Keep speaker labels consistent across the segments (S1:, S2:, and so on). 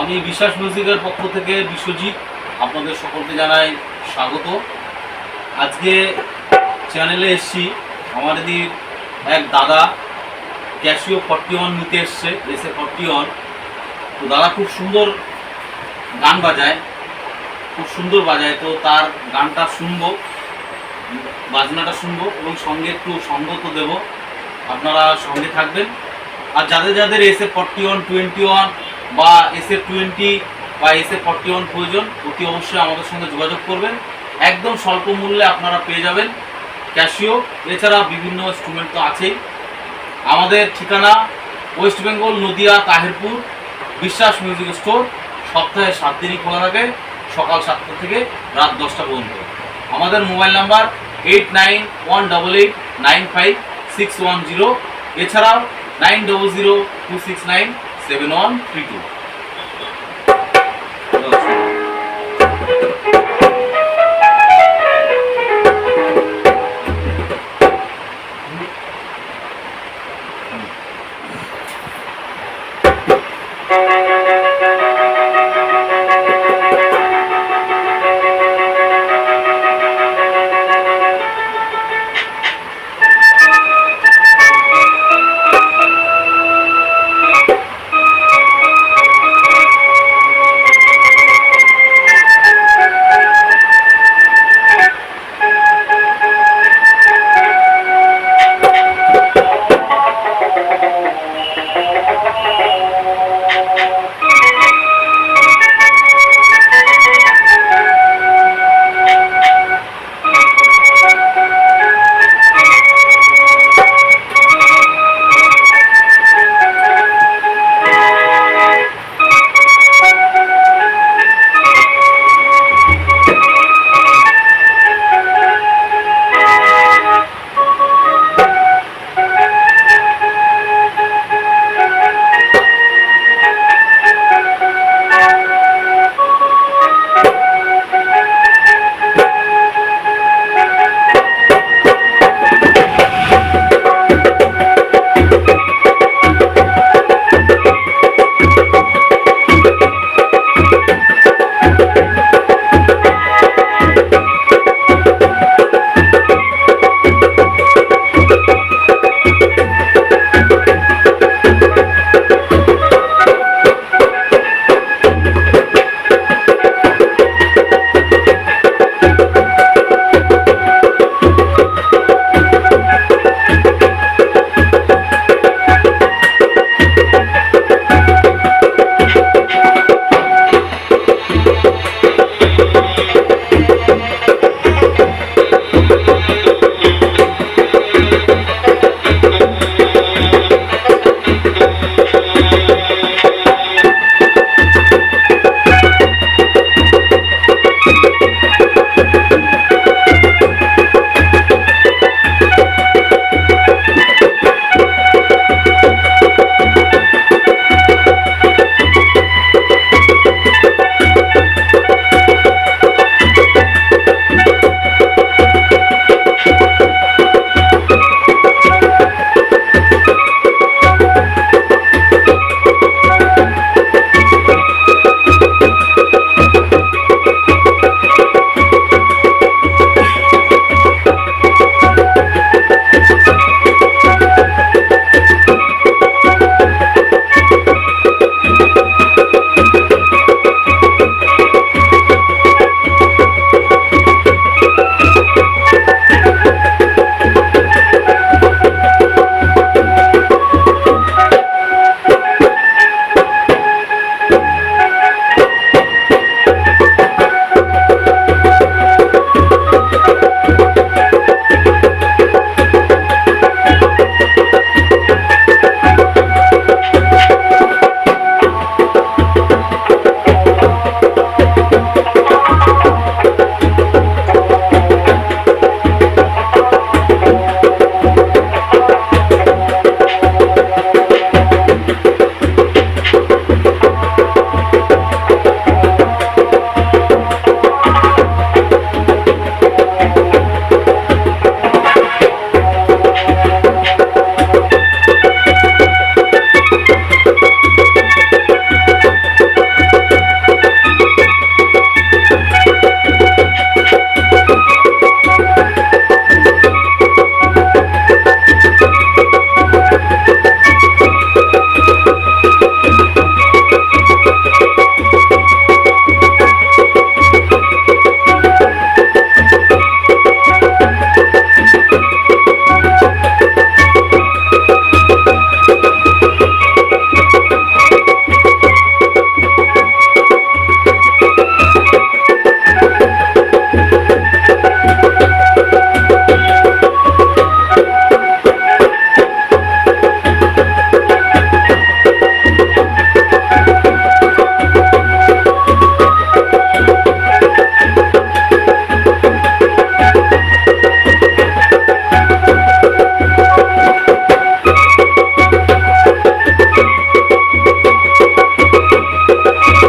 S1: আমি বিশ্বাস মিউজিকের পক্ষ থেকে বিশ্বজিৎ আপনাদের সকলকে জানাই স্বাগত। আজকে চ্যানেলে এসছি আমার এদিক এক দাদা ক্যাশিও ফর্টি ওয়ান নিতে এসছে এসে ফর্টি ওয়ান তো দাদা খুব সুন্দর গান বাজায়, খুব সুন্দর বাজায়। তো তার গানটা শুনব, বাজনাটা শুনব এবং সঙ্গে একটু সঙ্গত দেবো। আপনারা সঙ্গে থাকবেন। আর যাদের যাদের এসে ফর্টি ওয়ান টোয়েন্টি ওয়ান বা এসে টোয়েন্টি বা এসে ফর্টি ওয়ান প্রয়োজন, অতি অবশ্যই আমাদের সঙ্গে যোগাযোগ করবেন। একদম স্বল্প মূল্যে আপনারা পেয়ে যাবেন ক্যাশিও এছাড়া বিভিন্ন ইনস্ট্রুমেন্ট তো আছেই। আমাদের ঠিকানা ওয়েস্ট বেঙ্গল নদিয়া, তাহিরপুর, বিশ্বাস মিউজিক স্টোর সপ্তাহে সাত দিনই খোলা থাকে, সকাল সাতটা থেকে রাত দশটা পর্যন্ত। আমাদের mobile number eight nine one double eight nine five six one zero এছাড়াও nine double zero two six nine seven one three two Thank you.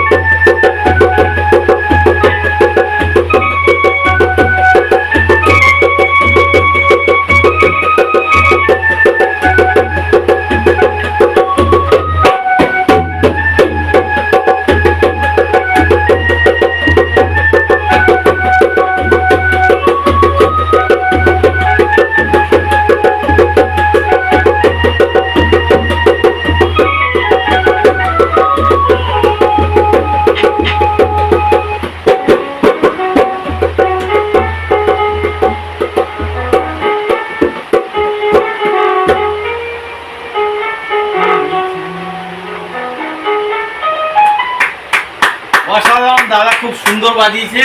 S1: Thank you. অসাধারণ দাদা খুব সুন্দর বাজিয়েছে।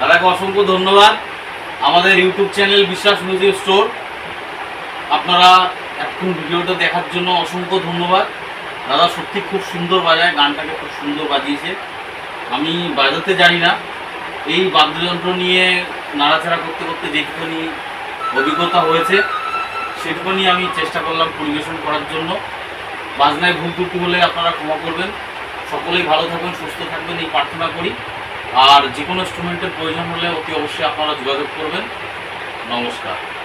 S1: দাদাকে অসংখ্য ধন্যবাদ। আমাদের YouTube channel Biswas music store. আপনারা এখন ভিডিওটা দেখার জন্য অসংখ্য ধন্যবাদ। দাদা সত্যি খুব সুন্দর বাজায়, গানটাকে খুব সুন্দর বাজিয়েছে। আমি বাজাতে জানি না। এই বাদ্যযন্ত্র নিয়ে নাড়াচাড়া করতে করতে যেটুকুনি অভিজ্ঞতা হয়েছে, সেটুকুনি আমি চেষ্টা করলাম পরিবেশন করার জন্য। বাজনায় ভুল ত্রুটি হলে আপনারা ক্ষমা করবেন। সকলেই ভালো থাকবেন, সুস্থ থাকবেন, এই প্রার্থনা করি। আর যে কোনো ইনস্ট্রুমেন্টের প্রয়োজন হলে অতি অবশ্যই আপনারা যোগাযোগ করবেন। নমস্কার।